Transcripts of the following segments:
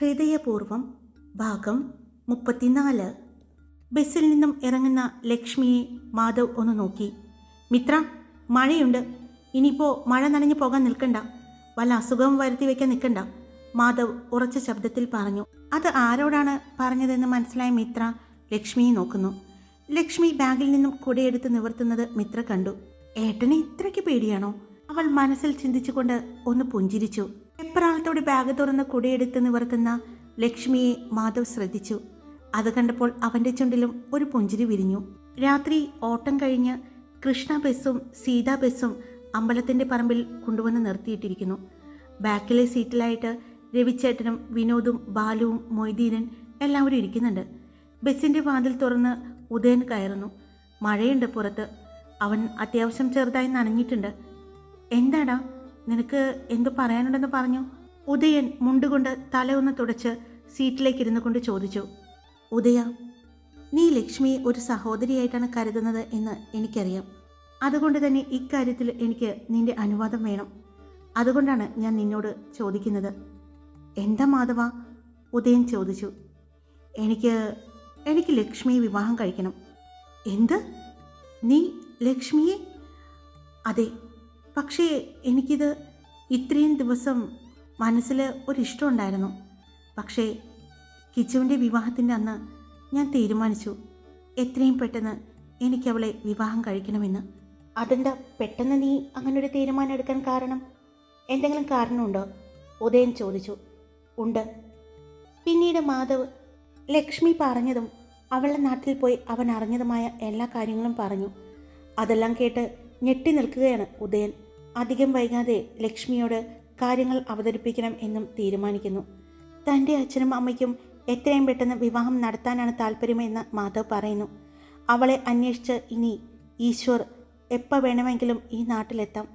ഹൃദയപൂർവം ഭാഗം മുപ്പത്തിനാല്. ബസ്സിൽ നിന്നും ഇറങ്ങുന്ന ലക്ഷ്മിയെ മാധവ് ഒന്ന് നോക്കി. മിത്ര മഴയുണ്ട്. ഇനിയിപ്പോൾ മഴ നനഞ്ഞു പോകാൻ നിൽക്കണ്ട. വല്ല അസുഖവും വരുത്തി വയ്ക്കാൻ നിൽക്കണ്ട മാധവ് ഉറച്ച ശബ്ദത്തിൽ പറഞ്ഞു. അത് ആരോടാണ് പറഞ്ഞതെന്ന് മനസ്സിലായ മിത്ര ലക്ഷ്മിയെ നോക്കുന്നു. ലക്ഷ്മി ബാഗിൽ നിന്നും കുടയെടുത്ത് നിവർത്തുന്നത് മിത്ര കണ്ടു. ഏട്ടനെ ഇത്രയ്ക്ക് പേടിയാണോ? അവൾ മനസ്സിൽ ചിന്തിച്ചുകൊണ്ട് ഒന്ന് പുഞ്ചിരിച്ചു. എപ്രാളത്തോടെ ബാഗ് തുറന്ന് കുടയെടുത്ത് നിവർത്തുന്ന ലക്ഷ്മിയെ മാധവ് ശ്രദ്ധിച്ചു. അത് കണ്ടപ്പോൾ അവന്റെ ചുണ്ടിലും ഒരു പുഞ്ചിരി വിരിഞ്ഞു. രാത്രി ഓട്ടം കഴിഞ്ഞ് കൃഷ്ണ ബസ്സും സീതാ ബസ്സും അമ്പലത്തിന്റെ പറമ്പിൽ കൊണ്ടുവന്ന് നിർത്തിയിട്ടിരിക്കുന്നു. ബാക്കിലെ സീറ്റിലായിട്ട് രവിച്ചേട്ടനും വിനോദും ബാലുവും മൊയ്തീനൻ എല്ലാവരും ഇരിക്കുന്നുണ്ട്. ബസ്സിന്റെ വാതിൽ തുറന്ന് ഉദയൻ കയറുന്നു. മഴയുണ്ട് പുറത്ത്. അവൻ അത്യാവശ്യം ചെറുതായി നനഞ്ഞിട്ടുണ്ട്. എന്താടാ? നിനക്ക് എന്ത് പറയാനുണ്ടെന്ന് പറഞ്ഞു? ഉദയൻ മുണ്ടുകൊണ്ട് തലയൊന്ന് തുടച്ച് സീറ്റിലേക്ക് ഇരുന്നു കൊണ്ട് ചോദിച്ചു ഉദയ നീ ലക്ഷ്മിയെ ഒരു സഹോദരിയായിട്ടാണ് കരുതുന്നത് എന്ന് എനിക്കറിയാം. അതുകൊണ്ട് തന്നെ ഇക്കാര്യത്തിൽ എനിക്ക് നിന്റെ അനുവാദം വേണം. അതുകൊണ്ടാണ് ഞാൻ നിന്നോട് ചോദിക്കുന്നത്. എന്താ മാധവ? ഉദയൻ ചോദിച്ചു. എനിക്ക് എനിക്ക് ലക്ഷ്മിയെ വിവാഹം കഴിക്കണം. എന്ത്? നീ ലക്ഷ്മിയെ? അതെ പക്ഷേ എനിക്കിത് ഇത്രയും ദിവസം മനസ്സിൽ ഒരിഷ്ടമുണ്ടായിരുന്നു. പക്ഷേ കിച്ചുവിന്റെ വിവാഹത്തിന്റെ അന്ന് ഞാൻ തീരുമാനിച്ചു എത്രയും പെട്ടെന്ന് എനിക്കവളെ വിവാഹം കഴിക്കണമെന്ന്. അതെന്താ പെട്ടെന്ന് നീ അങ്ങനൊരു തീരുമാനം എടുക്കാൻ കാരണം എന്തെങ്കിലും കാരണമുണ്ടോ? ഉദയൻ ചോദിച്ചു. ഉണ്ട്. പിന്നീട് മാധവ് ലക്ഷ്മി പറഞ്ഞതും അവളുടെ നാട്ടിൽ പോയി അവൻ അറിഞ്ഞതുമായ എല്ലാ കാര്യങ്ങളും പറഞ്ഞു. അതെല്ലാം കേട്ട് ഞെട്ടി നിൽക്കുകയാണ് ഉദയൻ. അധികം വൈകാതെ ലക്ഷ്മിയോട് കാര്യങ്ങൾ അവതരിപ്പിക്കണം എന്നും തീരുമാനിക്കുന്നു. തന്റെ അച്ഛനും അമ്മയ്ക്കും എത്രയും പെട്ടെന്ന് വിവാഹം നടത്താനാണ് താല്പര്യമെന്ന് മാധവ് പറയുന്നു. അവളെ അന്വേഷിച്ച് ഇനി ഈശ്വർ എപ്പോൾ വേണമെങ്കിലും ഈ നാട്ടിലെത്താം.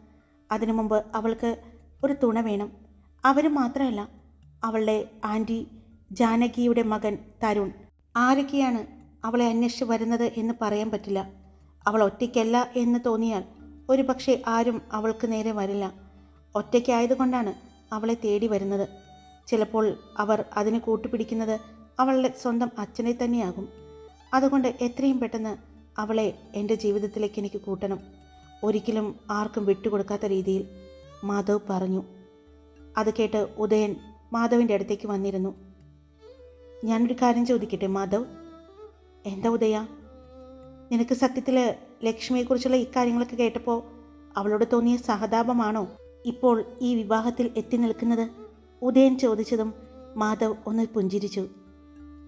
അതിനു മുമ്പ് അവൾക്ക് ഒരു തുണ വേണം. അവർ മാത്രമല്ല അവളുടെ ആന്റി ജാനകിയുടെ മകൻ തരുൺ. ആരൊക്കെയാണ് അവളെ അന്വേഷിച്ച് വരുന്നത് എന്ന് പറയാൻ പറ്റില്ല. അവൾ ഒറ്റയ്ക്കല്ല എന്ന് തോന്നിയാൽ ഒരുപക്ഷെ ആരും അവൾക്ക് നേരെ വരില്ല. ഒറ്റയ്ക്കായതുകൊണ്ടാണ് അവളെ തേടി വരുന്നത്. ചിലപ്പോൾ അവർ അതിനെ കൂട്ടുപിടിക്കുന്നത് അവളുടെ സ്വന്തം അച്ഛനെ തന്നെയാകും. അതുകൊണ്ട് എത്രയും പെട്ടെന്ന് അവളെ എന്റെ ജീവിതത്തിലേക്ക് എനിക്ക് കൂട്ടണം. ഒരിക്കലും ആർക്കും വിട്ടുകൊടുക്കാത്ത രീതിയിൽ മാധവ് പറഞ്ഞു. അത് കേട്ട് ഉദയൻ മാധവിന്റെ അടുത്തേക്ക് വന്നിരുന്നു. ഞാനൊരു കാര്യം ചോദിക്കട്ടെ മാധവ്? എന്താ ഉദയ? നിനക്ക് സത്യത്തിൽ ലക്ഷ്മിയെക്കുറിച്ചുള്ള ഇക്കാര്യങ്ങളൊക്കെ കേട്ടപ്പോൾ അവളോട് തോന്നിയ സഹതാപമാണോ ഇപ്പോൾ ഈ വിവാഹത്തിൽ എത്തി നിൽക്കുന്നത്? ഉദയൻ ചോദിച്ചതും മാധവ് ഒന്ന് പുഞ്ചിരിച്ചു.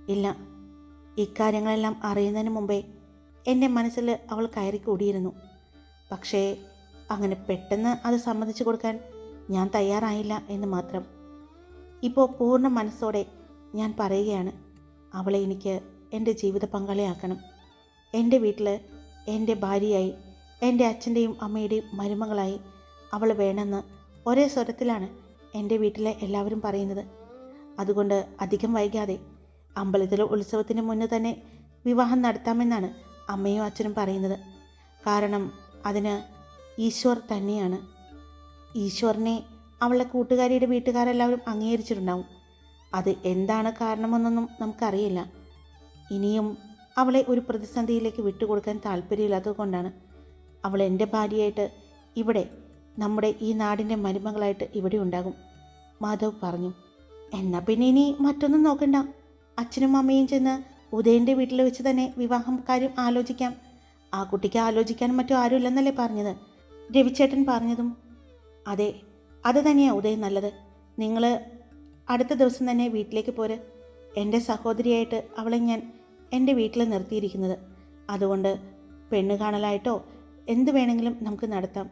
ഇല്ല ഇക്കാര്യങ്ങളെല്ലാം അറിയുന്നതിന് മുമ്പേ എന്റെ മനസ്സിൽ അവൾ കയറി കൂടിയിരുന്നു. പക്ഷേ അങ്ങനെ പെട്ടെന്ന് അത് സമ്മതിച്ചു കൊടുക്കാൻ ഞാൻ തയ്യാറായില്ല എന്ന് മാത്രം. ഇപ്പോൾ പൂർണ മനസ്സോടെ ഞാൻ പറയുകയാണ് അവളെ എനിക്ക് എന്റെ ജീവിത പങ്കാളിയാക്കണം. എന്റെ വീട്ടിൽ എന്റെ ഭാര്യയായി എന്റെ അച്ഛന്റെയും അമ്മയുടെയും മരുമകളായി അവൾ വേണമെന്ന് ഒരേ സ്വരത്തിലാണ് എന്റെ വീട്ടിലെ എല്ലാവരും പറയുന്നത്. അതുകൊണ്ട് അധികം വൈകാതെ അമ്പലത്തിലെ ഉത്സവത്തിന് മുന്നേ തന്നെ വിവാഹം നടത്താമെന്നാണ് അമ്മയും അച്ഛനും പറയുന്നത്. കാരണം അതിന് ഈശ്വർ തന്നെയാണ്. ഈശ്വറിനെ അവളുടെ കൂട്ടുകാരിയുടെ വീട്ടുകാരെല്ലാവരും അംഗീകരിച്ചിട്ടുണ്ടാവും. അത് എന്താണ് കാരണമെന്നൊന്നും നമുക്കറിയില്ല. ഇനിയും അവളെ ഒരു പ്രതിസന്ധിയിലേക്ക് വിട്ടുകൊടുക്കാൻ താല്പര്യമില്ലാത്തത് കൊണ്ടാണ്. അവൾ എന്റെ ഭാര്യയായിട്ട് ഇവിടെ നമ്മുടെ ഈ നാടിന്റെ മരുമകളായിട്ട് ഇവിടെ ഉണ്ടാകും മാധവ് പറഞ്ഞു. എന്നാൽ പിന്നെ ഇനി മറ്റൊന്നും നോക്കണ്ട. അച്ഛനും അമ്മയും ചെന്ന് ഉദയന്റെ വീട്ടിൽ വെച്ച് തന്നെ വിവാഹം കാര്യം ആലോചിക്കാം. ആ കുട്ടിക്ക് ആലോചിക്കാൻ മറ്റും ആരുമില്ലെന്നല്ലേ പറഞ്ഞത്? രവിച്ചേട്ടൻ പറഞ്ഞതും അതെ അത് തന്നെയാണ് ഉദയൻ നല്ലത്. നിങ്ങൾ അടുത്ത ദിവസം തന്നെ വീട്ടിലേക്ക് പോര്. എന്റെ സഹോദരിയായിട്ട് അവളെ ഞാൻ എന്റെ വീട്ടിൽ നിർത്തിയിരിക്കുന്നത്. അതുകൊണ്ട് പെണ്ണ് കാണലായിട്ടോ എന്ത് വേണമെങ്കിലും നമുക്ക് നടത്താം.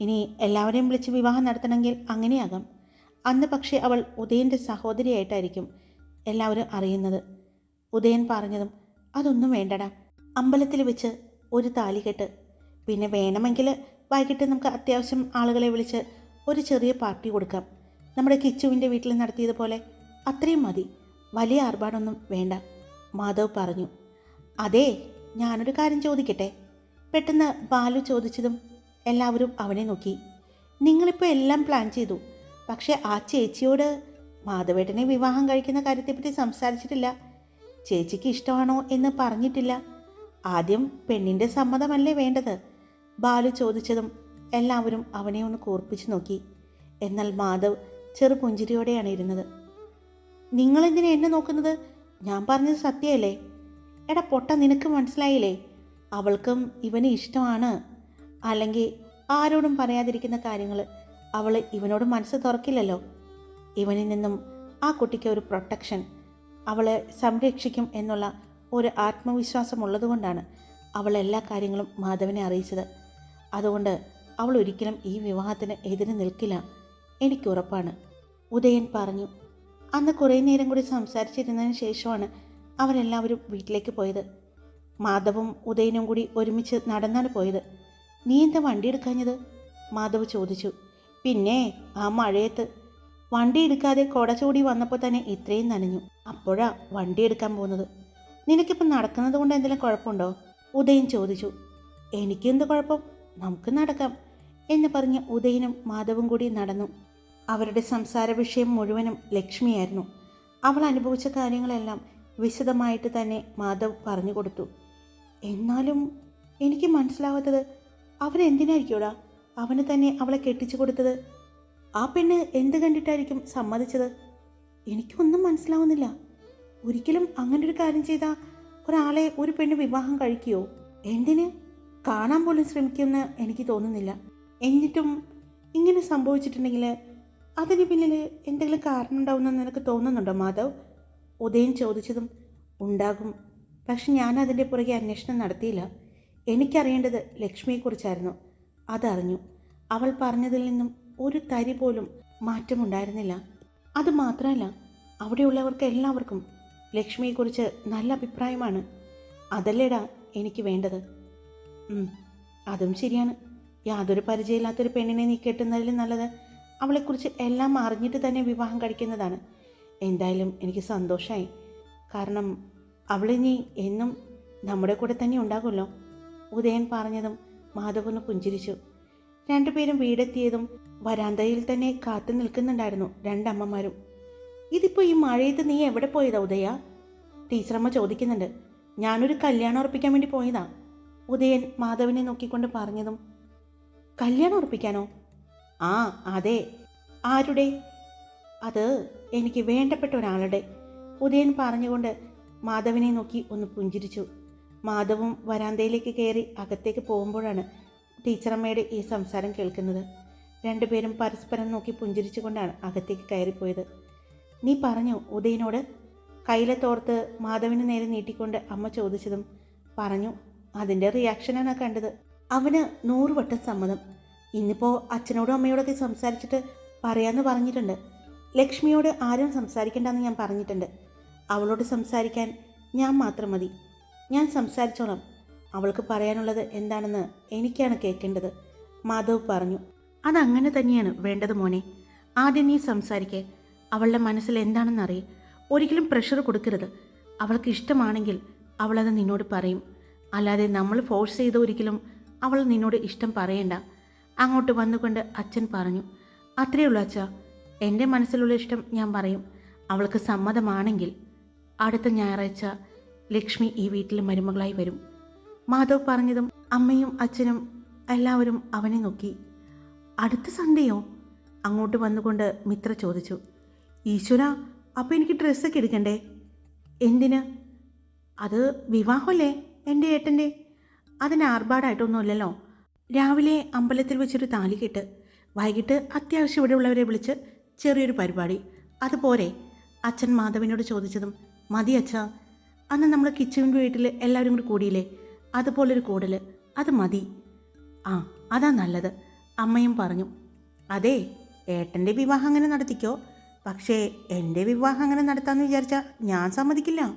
ഇനി എല്ലാവരെയും വിളിച്ച് വിവാഹം നടത്തണമെങ്കിൽ അങ്ങനെയാകാം. അന്ന് പക്ഷേ അവൾ ഉദയന്റെ സഹോദരിയായിട്ടായിരിക്കും എല്ലാവരും അറിയുന്നത്. ഉദയൻ പറഞ്ഞതും അതൊന്നും വേണ്ടടാ. അമ്പലത്തിൽ വെച്ച് ഒരു താലികെട്ട് പിന്നെ വേണമെങ്കിൽ വൈകിട്ട് നമുക്ക് അത്യാവശ്യം ആളുകളെ വിളിച്ച് ഒരു ചെറിയ പാർട്ടി കൊടുക്കാം. നമ്മുടെ കിച്ചുവിന്റെ വീട്ടിൽ നടത്തിയതുപോലെ അത്രയും മതി. വലിയ ആർഭാടൊന്നും വേണ്ട. മാധവ് പറഞ്ഞു. അതെ ഞാനൊരു കാര്യം ചോദിക്കട്ടെ? പെട്ടെന്ന് ബാലു ചോദിച്ചതും എല്ലാവരും അവനെ നോക്കി. നിങ്ങളിപ്പോൾ എല്ലാം പ്ലാൻ ചെയ്തു. പക്ഷേ ആ ചേച്ചിയോട് മാധവേട്ടനെ വിവാഹം കഴിക്കുന്ന കാര്യത്തെപ്പറ്റി സംസാരിച്ചിട്ടില്ല. ചേച്ചിക്ക് ഇഷ്ടമാണോ എന്ന് പറഞ്ഞിട്ടില്ല. ആദ്യം പെണ്ണിന്റെ സമ്മതമല്ലേ വേണ്ടത്? ബാലു ചോദിച്ചതും എല്ലാവരും അവനെ ഒന്ന് കൂർപ്പിച്ചു നോക്കി. എന്നാൽ മാധവ് ചെറുപുഞ്ചിരിയോടെയാണ് ഇരുന്നത്. നിങ്ങളെന്തിനാ എന്നെ നോക്കുന്നത്? ഞാൻ പറഞ്ഞത് സത്യമല്ലേ എടാ പൊട്ട നിനക്ക് മനസ്സിലായില്ലേ? അവൾക്കും ഇവന് ഇഷ്ടമാണ്. അല്ലെങ്കിൽ ആരോടും പറയാതിരിക്കുന്ന കാര്യങ്ങൾ അവൾ ഇവനോട് മനസ്സ് തുറക്കില്ലല്ലോ? ഇവനിൽ നിന്നും ആ കുട്ടിക്ക് ഒരു പ്രൊട്ടക്ഷൻ അവളെ സംരക്ഷിക്കും എന്നുള്ള ഒരു ആത്മവിശ്വാസം ഉള്ളതുകൊണ്ടാണ് അവൾ എല്ലാ കാര്യങ്ങളും മാധവനെ അറിയിച്ചത്. അതുകൊണ്ട് അവൾ ഒരിക്കലും ഈ വിവാഹത്തിന് എതിര് നിൽക്കില്ല. എനിക്ക് ഉറപ്പാണ്. ഉദയൻ പറഞ്ഞു അന്ന് കുറേ നേരം കൂടി സംസാരിച്ചിരുന്നതിന് ശേഷമാണ് അവരെല്ലാവരും വീട്ടിലേക്ക് പോയത്. മാധവും ഉദയനും കൂടി ഒരുമിച്ച് നടന്നാണ് പോയത്. നീ എന്താ വണ്ടി എടുക്കാഞ്ഞത്? മാധവ് ചോദിച്ചു. പിന്നെ ആ മഴയത്ത് വണ്ടി എടുക്കാതെ കൊട ചൂടി വന്നപ്പോൾ തന്നെ ഇത്രയും നനഞ്ഞു. അപ്പോഴാ വണ്ടി എടുക്കാൻ പോകുന്നത്. നിനക്കിപ്പം നടക്കുന്നത് കൊണ്ട് എന്തെങ്കിലും കുഴപ്പമുണ്ടോ? ഉദയൻ ചോദിച്ചു. എനിക്കെന്ത് കുഴപ്പം? നമുക്ക് നടക്കാം എന്ന് പറഞ്ഞ് ഉദയനും മാധവും കൂടി നടന്നു. അവരുടെ സംസാര വിഷയം മുഴുവനും ലക്ഷ്മിയായിരുന്നു. അവൾ അനുഭവിച്ച കാര്യങ്ങളെല്ലാം വിശദമായിട്ട് തന്നെ മാധവ് പറഞ്ഞു കൊടുത്തു. എന്നാലും എനിക്ക് മനസ്സിലാവാത്തത് അവൻ എന്തിനായിരിക്കൂടാ അവന് തന്നെ അവളെ കെട്ടിച്ചു കൊടുത്തത്. ആ പെണ്ണ് എന്ത് കണ്ടിട്ടായിരിക്കും സമ്മതിച്ചത്? എനിക്കൊന്നും മനസ്സിലാവുന്നില്ല. ഒരിക്കലും അങ്ങനെ ഒരു കാര്യം ചെയ്താൽ ഒരാളെ ഒരു പെണ്ണ് വിവാഹം കഴിക്കുകയോ എന്തിന്? കാണാൻ പോലും ശ്രമിക്കുമെന്ന് എനിക്ക് തോന്നുന്നില്ല. എന്നിട്ടും ഇങ്ങനെ സംഭവിച്ചിട്ടുണ്ടെങ്കിൽ അതിന് പിന്നിൽ എന്തെങ്കിലും കാരണം ഉണ്ടാവുമെന്ന് നിനക്ക് തോന്നുന്നുണ്ടോ മാധവ്? ഉദയൻ ചോദിച്ചതും ഉണ്ടാകും. പക്ഷെ ഞാൻ അതിന്റെ പുറകെ അന്വേഷണം നടത്തിയില്ല. എനിക്കറിയേണ്ടത് ലക്ഷ്മിയെക്കുറിച്ചായിരുന്നു. അതറിഞ്ഞു. അവൾ പറഞ്ഞതിൽ നിന്നും ഒരു തരി പോലും മാറ്റമുണ്ടായിരുന്നില്ല. അത് മാത്രമല്ല അവിടെയുള്ളവർക്ക് എല്ലാവർക്കും ലക്ഷ്മിയെക്കുറിച്ച് നല്ല അഭിപ്രായമാണ്. അതല്ലേടാ എനിക്ക് വേണ്ടത്? അതും ശരിയാണ്. യാതൊരു പരിചയമില്ലാത്തൊരു പെണ്ണിനെ നീ കെട്ടുന്നതിലും നല്ലത് അവളെക്കുറിച്ച് എല്ലാം അറിഞ്ഞിട്ട് തന്നെ വിവാഹം കഴിക്കുന്നതാണ്. എന്തായാലും എനിക്ക് സന്തോഷമായി കാരണം അവളെ നീ എന്നും നമ്മുടെ കൂടെ തന്നെ ഉണ്ടാകുമല്ലോ. ഉദയൻ പറഞ്ഞതും മാധവൊന്ന് പുഞ്ചിരിച്ചു. രണ്ടുപേരും വീടെത്തിയതും വരാന്തയിൽ തന്നെ കാത്തു നിൽക്കുന്നുണ്ടായിരുന്നു രണ്ടമ്മമാരും. ഇതിപ്പോൾ ഈ മഴയത്ത് നീ എവിടെ പോയതാ ഉദയ? ടീച്ചറമ്മ ചോദിക്കുന്നുണ്ട്. ഞാനൊരു കല്യാണം ഉറപ്പിക്കാൻ വേണ്ടി പോയതാ. ഉദയൻ മാധവിനെ നോക്കിക്കൊണ്ട് പറഞ്ഞതും കല്യാണം ഉറപ്പിക്കാനോ? ആ അതെ. ആരുടെ? അത് എനിക്ക് വേണ്ടപ്പെട്ട ഒരാളുടെ. ഉദയൻ പറഞ്ഞുകൊണ്ട് മാധവനെ നോക്കി ഒന്ന് പുഞ്ചിരിച്ചു. മാധവും വരാന്തയിലേക്ക് കയറി അകത്തേക്ക് പോകുമ്പോഴാണ് ടീച്ചറമ്മയുടെ ഈ സംസാരം കേൾക്കുന്നത്. രണ്ടുപേരും പരസ്പരം നോക്കി പുഞ്ചിരിച്ചുകൊണ്ടാണ് അകത്തേക്ക് കയറിപ്പോയത്. നീ പറഞ്ഞു ഉദയനോട്? കയ്യിലെ തോർത്ത് മാധവിന് നേരെ നീട്ടിക്കൊണ്ട് അമ്മ ചോദിച്ചതും പറഞ്ഞു അതിന്റെ റിയാക്ഷനാണ് കണ്ടത്. അവന് നൂറുവട്ടം സമ്മതം. ഇന്നിപ്പോൾ അച്ഛനോടും അമ്മയോടൊക്കെ സംസാരിച്ചിട്ട് പറയാമെന്ന് പറഞ്ഞിട്ടുണ്ട്. ലക്ഷ്മിയോട് ആരും സംസാരിക്കേണ്ടെന്ന് ഞാൻ പറഞ്ഞിട്ടുണ്ട്. അവളോട് സംസാരിക്കാൻ ഞാൻ മാത്രം മതി. ഞാൻ സംസാരിച്ചോളാം. അവൾക്ക് പറയാനുള്ളത് എന്താണെന്ന് എനിക്കാണ് കേൾക്കേണ്ടത് മാധവ് പറഞ്ഞു. അതങ്ങനെ തന്നെയാണ് വേണ്ടത് മോനെ. ആദ്യം നീ സംസാരിക്കേ. അവളുടെ മനസ്സിൽ എന്താണെന്ന് അറിയേ. ഒരിക്കലും പ്രഷർ കൊടുക്കരുത്. അവൾക്ക് ഇഷ്ടമാണെങ്കിൽ അവളത് നിന്നോട് പറയും. അല്ലാതെ നമ്മൾ ഫോഴ്സ് ചെയ്ത് ഒരിക്കലും അവൾ നിന്നോട് ഇഷ്ടം പറയണ്ട. അങ്ങോട്ട് വന്നുകൊണ്ട് അച്ഛൻ പറഞ്ഞു അത്രയേ ഉള്ളൂ അച്ഛ എന്റെ മനസ്സിലുള്ള ഇഷ്ടം ഞാൻ പറയും അവൾക്ക് സമ്മതമാണെങ്കിൽ. അടുത്ത ഞായറാഴ്ച ലക്ഷ്മി ഈ വീട്ടിൽ മരുമകളായി വരും. മാധവ് പറഞ്ഞതും അമ്മയും അച്ഛനും എല്ലാവരും അവനെ നോക്കി. അടുത്ത സൺഡേയോ അങ്ങോട്ട് വന്നുകൊണ്ട് മിത്ര ചോദിച്ചു. ഈശ്വര അപ്പോൾ എനിക്ക് ഡ്രസ്സൊക്കെ എടുക്കണ്ടേ? എന്തിന്? അത് വിവാഹമല്ലേ എന്റെ ഏട്ടന്റെ. അതിന് ആർഭാടായിട്ടൊന്നുമില്ലല്ലോ. രാവിലെ അമ്പലത്തിൽ വെച്ചൊരു താലി കെട്ട് വൈകിട്ട് അത്യാവശ്യം ഇവിടെ ഉള്ളവരെ വിളിച്ച് ചെറിയൊരു പരിപാടി. അതുപോലെ അച്ഛൻ മാധവനോട് ചോദിച്ചതും മതി അച്ഛ അന്ന് നമ്മൾ കിച്ചുവിന്റെ വീട്ടിൽ എല്ലാവരും കൂടി കൂടിയില്ലേ? അതുപോലൊരു കൂടൽ അത് മതി. ആ അതാ നല്ലത് അമ്മയും പറഞ്ഞു. അതെ ഏട്ടന്റെ വിവാഹം അങ്ങനെ നടത്തിക്കോ. പക്ഷേ എന്റെ വിവാഹം അങ്ങനെ നടത്താമെന്ന് വിചാരിച്ചാൽ ഞാൻ സമ്മതിക്കില്ല.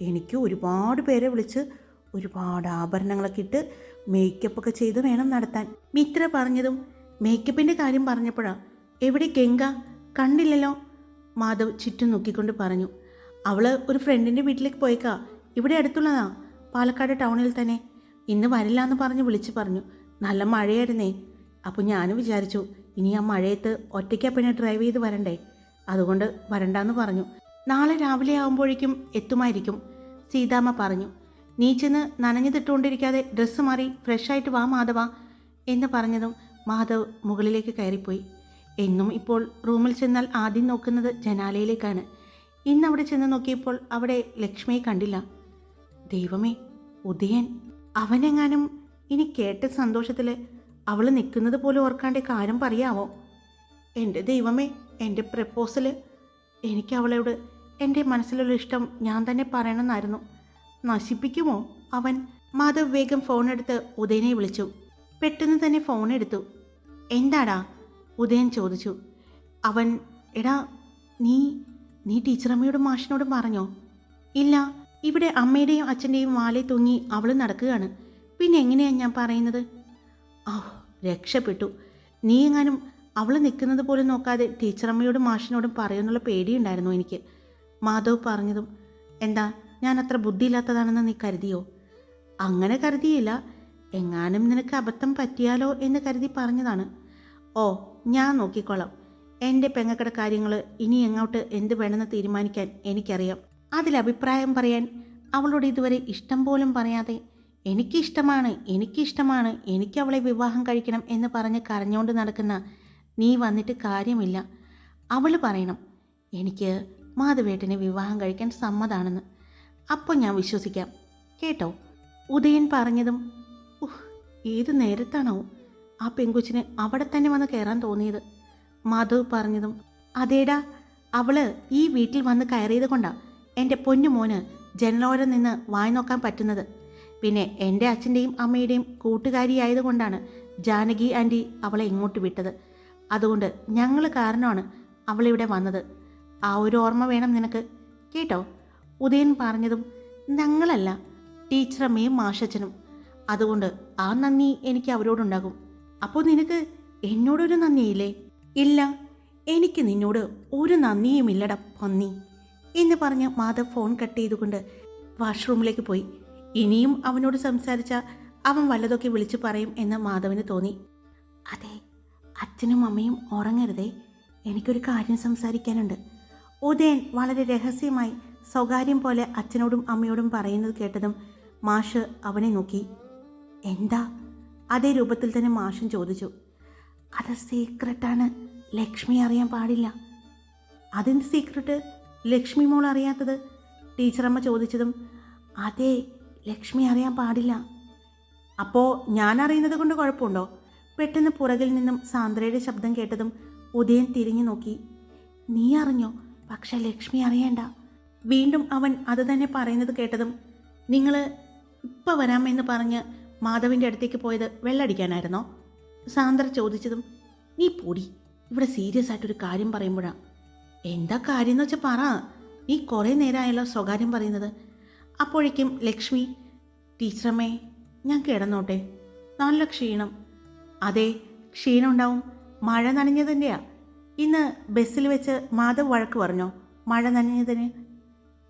എനിക്ക് ഒരുപാട് പേരെ വിളിച്ച് ഒരുപാട് ആഭരണങ്ങളൊക്കെ ഇട്ട് മേക്കപ്പൊക്കെ ചെയ്ത് വേണം നടത്താൻ. മിത്ര പറഞ്ഞതും മേക്കപ്പിന്റെ കാര്യം പറഞ്ഞപ്പോഴാണ് എവിടെ ഗംഗ? കണ്ടില്ലല്ലോ? മാധവ് ചുറ്റും നോക്കിക്കൊണ്ട് പറഞ്ഞു. അവൾ ഒരു ഫ്രണ്ടിന്റെ വീട്ടിലേക്ക് പോയേക്കാ. ഇവിടെ അടുത്തുള്ളതാ. പാലക്കാട് ടൗണിൽ തന്നെ. ഇന്ന് വരില്ല എന്ന് പറഞ്ഞ് വിളിച്ചു പറഞ്ഞു. നല്ല മഴയായിരുന്നേ. അപ്പോൾ ഞാനും വിചാരിച്ചു ഇനി ആ മഴയത്ത് ഒറ്റയ്ക്കാ പിന്നെ ഡ്രൈവ് ചെയ്ത് വരണ്ടേ? അതുകൊണ്ട് വരണ്ടാന്ന് പറഞ്ഞു. നാളെ രാവിലെ ആകുമ്പോഴേക്കും എത്തുമായിരിക്കും. സീതാമ്മ പറഞ്ഞു നീ ചെന്ന് നനഞ്ഞതിട്ടുകൊണ്ടിരിക്കാതെ ഡ്രസ്സ് മാറി ഫ്രഷായിട്ട് വാ മാധവ എന്ന് പറഞ്ഞതും മാധവ് മുകളിലേക്ക് കയറിപ്പോയി. എന്നും ഇപ്പോൾ റൂമിൽ ചെന്നാൽ ആദ്യം നോക്കുന്നത് ജനാലയിലേക്കാണ്. ഇന്ന് അവിടെ ചെന്ന് നോക്കിയപ്പോൾ അവിടെ ലക്ഷ്മിയെ കണ്ടില്ല. ദൈവമേ ഉദയൻ. അവനെങ്ങാനും ഇനി കേട്ട സന്തോഷത്തിൽ അവൾ നിൽക്കുന്നത് പോലും ഓർക്കാണ്ട് കാര്യം പറയാവോ? എന്റെ ദൈവമേ എന്റെ പ്രപ്പോസൽ എനിക്ക് അവളോട് എന്റെ മനസ്സിലുള്ള ഇഷ്ടം ഞാൻ തന്നെ പറയണമെന്നായിരുന്നു. നശിപ്പിക്കുമോ? അവൻ മാധവ് വേഗം ഫോൺ എടുത്ത് ഉദയനെ വിളിച്ചു. പെട്ടെന്ന് തന്നെ ഫോൺ എടുത്തു. എന്താടാ? ഉദയൻ ചോദിച്ചു. അവൻ എടാ നീ നീ ടീച്ചറമ്മയോടും മാഷിനോടും പറഞ്ഞോ? ഇല്ല ഇവിടെ അമ്മയുടെയും അച്ഛന്റെയും വാലെ തൂങ്ങി അവൾ നടക്കുകയാണ്. പിന്നെ എങ്ങനെയാണ് ഞാൻ പറയുന്നത്? ഓ രക്ഷപ്പെട്ടു. നീ എങ്ങാനും അവൾ നിൽക്കുന്നത് പോലും നോക്കാതെ ടീച്ചറമ്മയോടും മാഷിനോടും പറയുമെന്നുള്ള പേടിയുണ്ടായിരുന്നു എനിക്ക്. മാധവ് പറഞ്ഞതും എന്താ ഞാൻ അത്ര ബുദ്ധിയില്ലാത്തതാണെന്ന് നീ കരുതിയോ? അങ്ങനെ കരുതിയില്ല. എങ്ങാനും നിനക്ക് അബദ്ധം പറ്റിയാലോ എന്ന് കരുതി പറഞ്ഞതാണ്. ഓ ഞാൻ നോക്കിക്കോളാം. എന്റെ പെങ്ങക്കട കാര്യങ്ങൾ ഇനി എങ്ങോട്ട് എന്ത് വേണമെന്ന് തീരുമാനിക്കാൻ എനിക്കറിയാം. അതിൽ അഭിപ്രായം പറയാൻ അവളോട് ഇതുവരെ ഇഷ്ടം പോലും പറയാതെ എനിക്കിഷ്ടമാണ് എനിക്കിഷ്ടമാണ് എനിക്ക് അവളെ വിവാഹം കഴിക്കണം എന്ന് പറഞ്ഞ് കരഞ്ഞുകൊണ്ട് നടക്കുന്ന നീ വന്നിട്ട് കാര്യമില്ല. അവൾ പറയണം എനിക്ക് മാധവേട്ടനെ വിവാഹം കഴിക്കാൻ സമ്മതാണെന്ന്. അപ്പോൾ ഞാൻ വിശ്വസിക്കാം. കേട്ടോ? ഉദയൻ പറഞ്ഞതും ഉഹ് ഏത് നേരത്താണോ ആ പെങ്കുച്ചിന് അവിടെ തന്നെ വന്ന് കയറാൻ തോന്നിയത്. മാധവ് പറഞ്ഞതും അതേടാ അവൾ ഈ വീട്ടിൽ വന്ന് കയറിയത് കൊണ്ടാ എന്റെ പൊന്നുമോന് ജനലോരം നിന്ന് വായി നോക്കാൻ പറ്റുന്നത്. പിന്നെ എന്റെ അച്ഛന്റെയും അമ്മയുടെയും കൂട്ടുകാരിയായതുകൊണ്ടാണ് ജാനകി ആന്റി അവളെ ഇങ്ങോട്ട് വിട്ടത്. അതുകൊണ്ട് ഞങ്ങൾ കാരണമാണ് അവളിവിടെ വന്നത്. ആ ഒരു ഓർമ്മ വേണം നിനക്ക്. കേട്ടോ? ഉദയൻ പറഞ്ഞതും ഞങ്ങളല്ല ടീച്ചറമ്മയും മാഷച്ചനും. അതുകൊണ്ട് ആ നന്ദി എനിക്ക് അവരോടുണ്ടാകും. അപ്പോൾ നിനക്ക് എന്നോടൊരു നന്ദിയില്ലേ? ഇല്ല എനിക്ക് നിന്നോട് ഒരു നന്ദിയുമില്ലട പന്നി എന്ന് പറഞ്ഞ് മാധവ് ഫോൺ കട്ട് ചെയ്തുകൊണ്ട് വാഷ്റൂമിലേക്ക് പോയി. ഇനിയും അവനോട് സംസാരിച്ച അവൻ വല്ലതൊക്കെ വിളിച്ചു പറയും എന്ന് മാധവന് തോന്നി. അതെ അച്ഛനും അമ്മയും ഉറങ്ങരുതേ എനിക്കൊരു കാര്യം സംസാരിക്കാനുണ്ട്. ഉദയൻ വളരെ രഹസ്യമായി സ്വകാര്യം പോലെ അച്ഛനോടും അമ്മയോടും പറയുന്നത് കേട്ടതും മാഷ് അവനെ നോക്കി. എന്താ? അതേ രൂപത്തിൽ തന്നെ മാഷൻ ചോദിച്ചു. അത് സീക്രട്ടാണ്. ലക്ഷ്മി അറിയാൻ പാടില്ല. അതെന്ത് സീക്രട്ട്? ലക്ഷ്മി മോൾ അറിയാത്തത്? ടീച്ചറമ്മ ചോദിച്ചതും അതെ ലക്ഷ്മി അറിയാൻ പാടില്ല. അപ്പോൾ ഞാൻ അറിയുന്നത് കൊണ്ട് കുഴപ്പമുണ്ടോ? പെട്ടെന്ന് പുറകിൽ നിന്നും സാന്ദ്രയുടെ ശബ്ദം കേട്ടതും ഉദയൻ തിരിഞ്ഞു നോക്കി. നീ അറിഞ്ഞോ? പക്ഷെ ലക്ഷ്മി അറിയണ്ട. വീണ്ടും അവൻ അത് തന്നെ പറയുന്നത് കേട്ടതും നിങ്ങൾ ഇപ്പം വരാമെന്ന് പറഞ്ഞ് മാധവിന്റെ അടുത്തേക്ക് പോയത് വെള്ളടിക്കാനായിരുന്നോ? സാന്ദ്ര ചോദിച്ചതും നീ പൊടി ഇവിടെ സീരിയസ് ആയിട്ടൊരു കാര്യം പറയുമ്പോഴാണ് എന്താ കാര്യം എന്ന് വെച്ചാൽ പറ. നീ കുറേ നേരമായല്ലോ സ്വകാര്യം പറയുന്നത്. അപ്പോഴേക്കും ലക്ഷ്മി ടീച്ചറമ്മേ ഞാൻ കിടന്നോട്ടെ. നല്ല ക്ഷീണം. അതെ ക്ഷീണം ഉണ്ടാവും. മഴ നനഞ്ഞതിന്റെയാ ഇന്ന് ബസ്സിൽ വെച്ച് മാധവ് വഴക്ക് പറഞ്ഞോ? മഴ നനഞ്ഞതിന്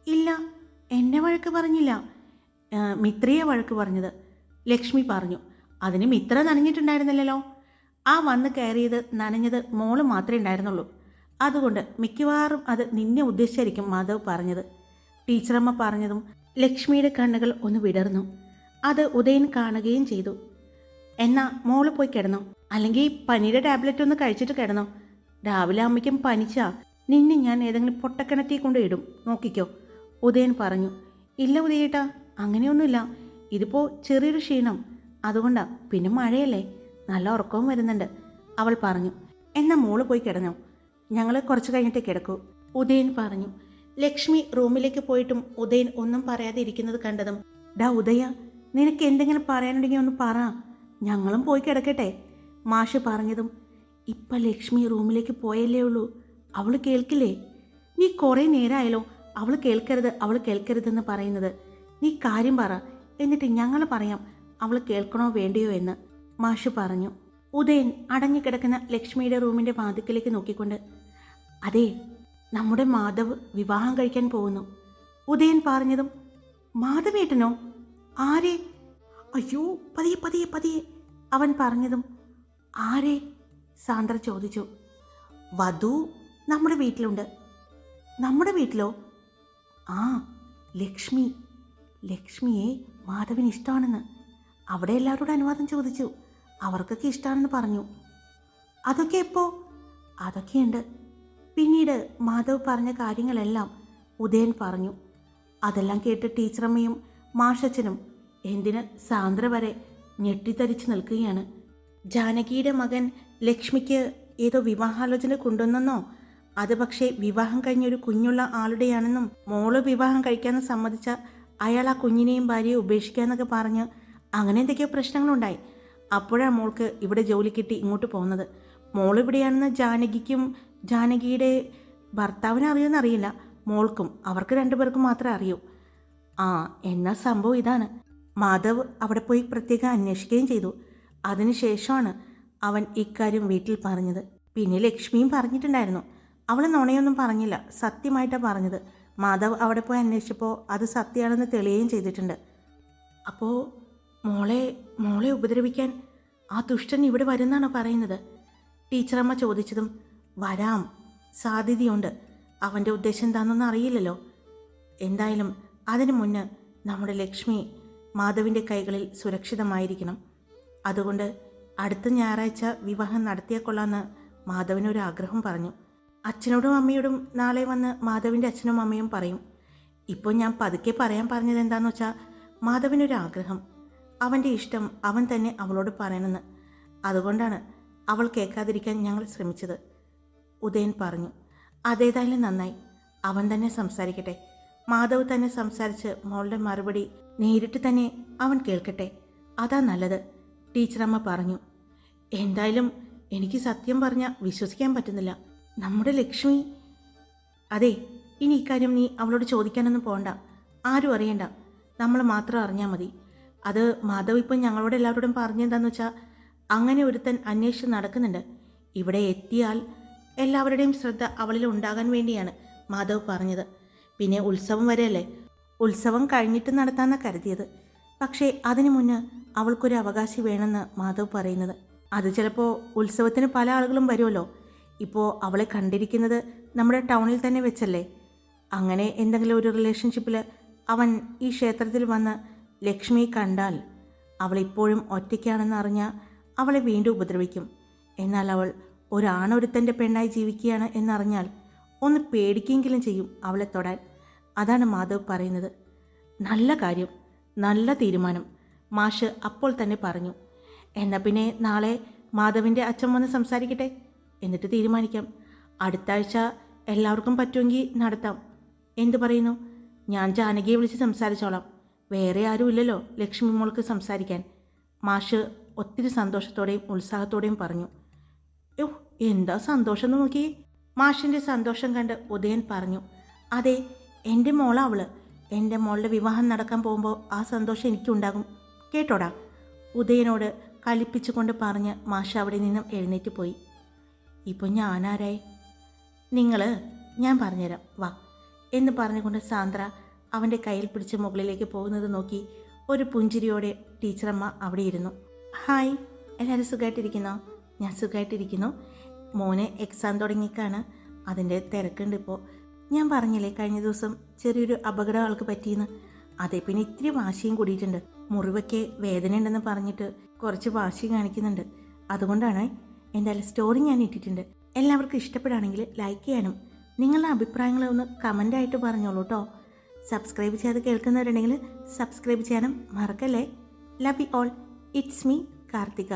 ഇല്ല എന്നെ വഴക്ക് പറഞ്ഞില്ല. മിത്രയെ വഴക്ക് പറഞ്ഞത് ലക്ഷ്മി പറഞ്ഞു. അതിന് മിത്ര നനഞ്ഞിട്ടുണ്ടായിരുന്നില്ലല്ലോ. ആ വന്ന് കയറിയത് നനഞ്ഞത് മോൾ മാത്രമേ ഉണ്ടായിരുന്നുള്ളൂ. അതുകൊണ്ട് മിക്കവാറും അത് നിന്നെ ഉദ്ദേശിച്ചായിരിക്കും മാധവ് പറഞ്ഞത്. ടീച്ചറമ്മ പറഞ്ഞതും ലക്ഷ്മിയുടെ കണ്ണുകൾ ഒന്ന് വിടർന്നു. അത് ഉദയൻ കാണുകയും ചെയ്തു. എന്നാ മോൾ പോയി കിടന്നോ? അല്ലെങ്കിൽ പനിയുടെ ടാബ്ലറ്റ് ഒന്ന് കഴിച്ചിട്ട് കിടന്നോ? രാവിലെ അമ്മയ്ക്കും പനിച്ചാ. നിന്നെ ഞാൻ ഏതെങ്കിലും പൊട്ടക്കിണറ്റി കൊണ്ട് ഇടും. നോക്കിക്കോ. ഉദയൻ പറഞ്ഞു ഇല്ല ഉദയേട്ടാ അങ്ങനെയൊന്നുമില്ല. ഇതിപ്പോൾ ചെറിയൊരു ക്ഷീണം. അതുകൊണ്ടാ പിന്നെ മഴയല്ലേ? നല്ല ഉറക്കവും വരുന്നുണ്ട്. അവൾ പറഞ്ഞു എന്നാ മോൾ പോയി കിടന്നോ. ഞങ്ങൾ കുറച്ച് കഴിഞ്ഞിട്ട് കിടക്കൂ. ഉദയൻ പറഞ്ഞു ലക്ഷ്മി റൂമിലേക്ക് പോയിട്ടും ഉദയൻ ഒന്നും പറയാതെ ഇരിക്കുന്നത് കണ്ടതും ഡാ ഉദയ നിനക്ക് എന്തെങ്കിലും പറയാനുണ്ടെങ്കിൽ ഒന്ന് പറ. ഞങ്ങളും പോയി കിടക്കട്ടെ. മാഷ് പറഞ്ഞതും ഇപ്പം ലക്ഷ്മി റൂമിലേക്ക് പോയല്ലേ ഉള്ളൂ. അവൾ കേൾക്കില്ലേ? നീ കുറേ നേരമായാലോ അവൾ കേൾക്കരുത് അവൾ കേൾക്കരുതെന്ന് പറയുന്നത്. നീ കാര്യം പറ എന്നിട്ട് ഞങ്ങൾ പറയാം അവൾ കേൾക്കണോ വേണ്ടയോ എന്ന്. മാഷ് പറഞ്ഞു. ഉദയൻ അടങ്ങിക്കിടക്കുന്ന കിടക്കുന്ന ലക്ഷ്മിയുടെ റൂമിന്റെ വാതിക്കലേക്ക് നോക്കിക്കൊണ്ട് അതെ നമ്മുടെ മാധവ് വിവാഹം കഴിക്കാൻ പോകുന്നു. ഉദയൻ പറഞ്ഞതും മാധവേട്ടനോ? ആരെ? അയ്യോ പതിയെ പതിയെ പതിയെ. അവൻ പറഞ്ഞതും ആരെ? സാന്ദ്ര ചോദിച്ചു. വധു നമ്മുടെ വീട്ടിലുണ്ട്. നമ്മുടെ വീട്ടിലോ? ആ ലക്ഷ്മി. ലക്ഷ്മിയെ മാധവിന് ഇഷ്ടമാണെന്ന്. അവിടെ എല്ലാവരോടും അനുവാദം ചോദിച്ചു. അവർക്കൊക്കെ ഇഷ്ടമാണെന്ന് പറഞ്ഞു. അതൊക്കെ എപ്പോ? അതൊക്കെയുണ്ട്. പിന്നീട് മാധവ് പറഞ്ഞ കാര്യങ്ങളെല്ലാം ഉദയൻ പറഞ്ഞു. അതെല്ലാം കേട്ട് ടീച്ചറമ്മയും മാഷച്ചനും എന്തിന് സാന്ദ്ര വരെ ഞെട്ടിത്തരിച്ച് നിൽക്കുകയാണ്. ജാനകിയുടെ മകൻ ലക്ഷ്മിക്ക് ഏതോ വിവാഹാലോചന കൊണ്ടുവന്നെന്നോ? അത് പക്ഷേ വിവാഹം കഴിഞ്ഞൊരു കുഞ്ഞുള്ള ആളുടെയാണെന്നും മോൾ വിവാഹം കഴിക്കാമെന്ന് സമ്മതിച്ച അയാൾ ആ കുഞ്ഞിനെയും ഭാര്യയെ ഉപേക്ഷിക്കാന്നൊക്കെ പറഞ്ഞ് അങ്ങനെ എന്തൊക്കെയോ പ്രശ്നങ്ങളുണ്ടായി. അപ്പോഴാണ് മോൾക്ക് ഇവിടെ ജോലി കിട്ടി ഇങ്ങോട്ട് പോകുന്നത് മോൾ ഇവിടെയാണെന്ന് ജാനകിക്കും ജാനകിയുടെ ഭർത്താവിന് അറിയുമെന്നറിയില്ല മോൾക്കും അവർക്ക് രണ്ടുപേർക്കും മാത്രമേ അറിയൂ. ആ എന്നാ സംഭവം ഇതാണ്. മാധവ് അവിടെ പോയി പ്രത്യേകം അന്വേഷിക്കുകയും ചെയ്തു. അതിനുശേഷമാണ് അവൻ ഇക്കാര്യം വീട്ടിൽ പറഞ്ഞത്. പിന്നെ ലക്ഷ്മിയും പറഞ്ഞിട്ടുണ്ടായിരുന്നു. അവൾ നുണയൊന്നും പറഞ്ഞില്ല. സത്യമായിട്ടാണ് പറഞ്ഞത്. മാധവ് അവിടെ പോയി അന്വേഷിച്ചപ്പോൾ അത് സത്യമാണെന്ന് തെളിയുകയും ചെയ്തിട്ടുണ്ട്. അപ്പോൾ മോളെ മോളെ ഉപദ്രവിക്കാൻ ആ ദുഷ്ടൻ ഇവിടെ വരുന്നാണോ പറയുന്നത്? ടീച്ചറമ്മ ചോദിച്ചതും വരാം സാധ്യതയുണ്ട്. അവന്റെ ഉദ്ദേശം എന്താണെന്നൊന്നും അറിയില്ലല്ലോ. എന്തായാലും അതിനു മുന്ന് നമ്മുടെ ലക്ഷ്മി മാധവിന്റെ കൈകളിൽ സുരക്ഷിതമായിരിക്കണം. അതുകൊണ്ട് അടുത്ത ഞായറാഴ്ച വിവാഹം നടത്തിയാൽ കൊള്ളാമെന്ന് മാധവനൊരാഗ്രഹം പറഞ്ഞു. അച്ഛനോടും അമ്മയോടും നാളെ വന്ന് മാധവിന്റെ അച്ഛനും അമ്മയും പറയും ഇപ്പോൾ ഞാൻ പതുക്കെ പറയാൻ പറഞ്ഞത് എന്താണെന്ന് വെച്ചാൽ മാധവിനൊരു ആഗ്രഹം അവന്റെ ഇഷ്ടം അവൻ തന്നെ അവളോട് പറയണമെന്ന് അതുകൊണ്ടാണ് അവൾ കേൾക്കാതിരിക്കാൻ ഞങ്ങൾ ശ്രമിച്ചത്. ഉദയൻ പറഞ്ഞു അതേതായാലും നന്നായി. അവൻ തന്നെ സംസാരിക്കട്ടെ. മാധവ് തന്നെ സംസാരിച്ച് മോളുടെ മറുപടി നേരിട്ട് തന്നെ അവൻ കേൾക്കട്ടെ. അതാ നല്ലത് ടീച്ചറമ്മ പറഞ്ഞു. എന്തായാലും എനിക്ക് സത്യം പറഞ്ഞാൽ വിശ്വസിക്കാൻ പറ്റുന്നില്ല. നമ്മുടെ ലക്ഷ്മി. അതെ ഇനി ഇക്കാര്യം നീ അവളോട് ചോദിക്കാനൊന്നും പോകണ്ട ആരും അറിയണ്ട. നമ്മൾ മാത്രം അറിഞ്ഞാൽ മതി. അത് മാധവ് ഇപ്പം ഞങ്ങളോട് എല്ലാവരോടും പറഞ്ഞെന്താന്ന് വെച്ചാൽ അങ്ങനെ ഒരുത്തൻ അന്വേഷിച്ച് നടക്കുന്നുണ്ട്. ഇവിടെ എത്തിയാൽ എല്ലാവരുടെയും ശ്രദ്ധ അവളിൽ ഉണ്ടാകാൻ വേണ്ടിയാണ് മാധവ് പറഞ്ഞത്. പിന്നെ ഉത്സവം വരെയല്ലേ? ഉത്സവം കഴിഞ്ഞിട്ട് നടത്താമെന്നാണ് കരുതിയത്. പക്ഷേ അതിനു മുന്ന് അവൾക്കൊരു അവകാശി വേണമെന്ന് മാധവ് പറയുന്നത്. അത് ചിലപ്പോൾ ഉത്സവത്തിന് പല ആളുകളും വരുമല്ലോ. ഇപ്പോൾ അവളെ കണ്ടിരിക്കുന്നത് നമ്മുടെ ടൗണിൽ തന്നെ വെച്ചല്ലേ? അങ്ങനെ എന്തെങ്കിലും ഒരു റിലേഷൻഷിപ്പിൽ അവൻ ഈ ക്ഷേത്രത്തിൽ വന്ന് ലക്ഷ്മി കണ്ടാൽ അവളിപ്പോഴും ഒറ്റയ്ക്കാണെന്ന് അറിഞ്ഞാൽ അവളെ വീണ്ടും ഉപദ്രവിക്കും. എന്നാൽ അവൾ ഒരാണൊരുത്തന്റെ പെണ്ണായി ജീവിക്കുകയാണ് എന്നറിഞ്ഞാൽ ഒന്ന് പേടിക്കെങ്കിലും ചെയ്യും അവളെ തൊടാൻ. അതാണ് മാധവ് പറയുന്നത്. നല്ല കാര്യം നല്ല തീരുമാനം മാഷ് അപ്പോൾ തന്നെ പറഞ്ഞു. എന്നാൽ പിന്നെ നാളെ മാധവിന്റെ അച്ഛൻ വന്ന് സംസാരിക്കട്ടെ? എന്നിട്ട് തീരുമാനിക്കാം. അടുത്ത ആഴ്ച എല്ലാവർക്കും പറ്റുമെങ്കിൽ നടത്താം. എന്തു പറയുന്നു? ഞാൻ ജാനകിയെ വിളിച്ച് സംസാരിച്ചോളാം. വേറെ ആരും ഇല്ലല്ലോ ലക്ഷ്മി മോൾക്ക് സംസാരിക്കാൻ. മാഷ് ഒത്തിരി സന്തോഷത്തോടെയും ഉത്സാഹത്തോടെയും പറഞ്ഞു. യോ എന്താ സന്തോഷം നോക്കി? മാഷിന്റെ സന്തോഷം കണ്ട് ഉദയൻ പറഞ്ഞു. അതെ എന്റെ മോളാ അവൾ. എന്റെ മോളുടെ വിവാഹം നടക്കാൻ പോകുമ്പോൾ ആ സന്തോഷം എനിക്കുണ്ടാകും. കേട്ടോടാ? ഉദയനോട് കലിപ്പിച്ചുകൊണ്ട് പറഞ്ഞ് മാഷ് അവിടെ നിന്നും എഴുന്നേറ്റ് പോയി. ഇപ്പോൾ ഞാനാരായി? നിങ്ങൾ ഞാൻ പറഞ്ഞുതരാം. വാ. എന്ന് പറഞ്ഞുകൊണ്ട് സാന്ദ്ര അവന്റെ കയ്യിൽ പിടിച്ച് മുകളിലേക്ക് പോകുന്നത് നോക്കി ഒരു പുഞ്ചിരിയോടെ ടീച്ചറമ്മ അവിടെ ഇരുന്നു. ഹായ് എല്ലാവരും സുഖമായിട്ടിരിക്കുന്നോ ഞാൻ സുഖമായിട്ടിരിക്കുന്നു മോന് എക്സാം തുടങ്ങിക്കാണ്. അതിന്റെ തിരക്കുണ്ട് ഇപ്പോൾ ഞാൻ പറഞ്ഞില്ലേ കഴിഞ്ഞ ദിവസം ചെറിയൊരു അപകടം ആൾക്ക് പറ്റിയെന്ന്? അതേ പിന്നെ ഇത്തിരി വാശിയും കൂടിയിട്ടുണ്ട്. മുറിവൊക്കെ വേദനയുണ്ടെന്ന് പറഞ്ഞിട്ട് കുറച്ച് വാശി കാണിക്കുന്നുണ്ട്. അതുകൊണ്ടാണ് എന്തായാലും സ്റ്റോറി ഞാൻ ഇട്ടിട്ടുണ്ട്. എല്ലാവർക്കും ഇഷ്ടപ്പെടുകയാണെങ്കിൽ ലൈക്ക് ചെയ്യാനും നിങ്ങളുടെ അഭിപ്രായങ്ങൾ ഒന്ന് കമന്റായിട്ട് പറഞ്ഞോളൂ കേട്ടോ സബ്സ്ക്രൈബ് ചെയ്ത് കേൾക്കുന്നവരുണ്ടെങ്കിൽ സബ്സ്ക്രൈബ് ചെയ്യാനും മറക്കല്ലേ. Love you all it's me Karthika.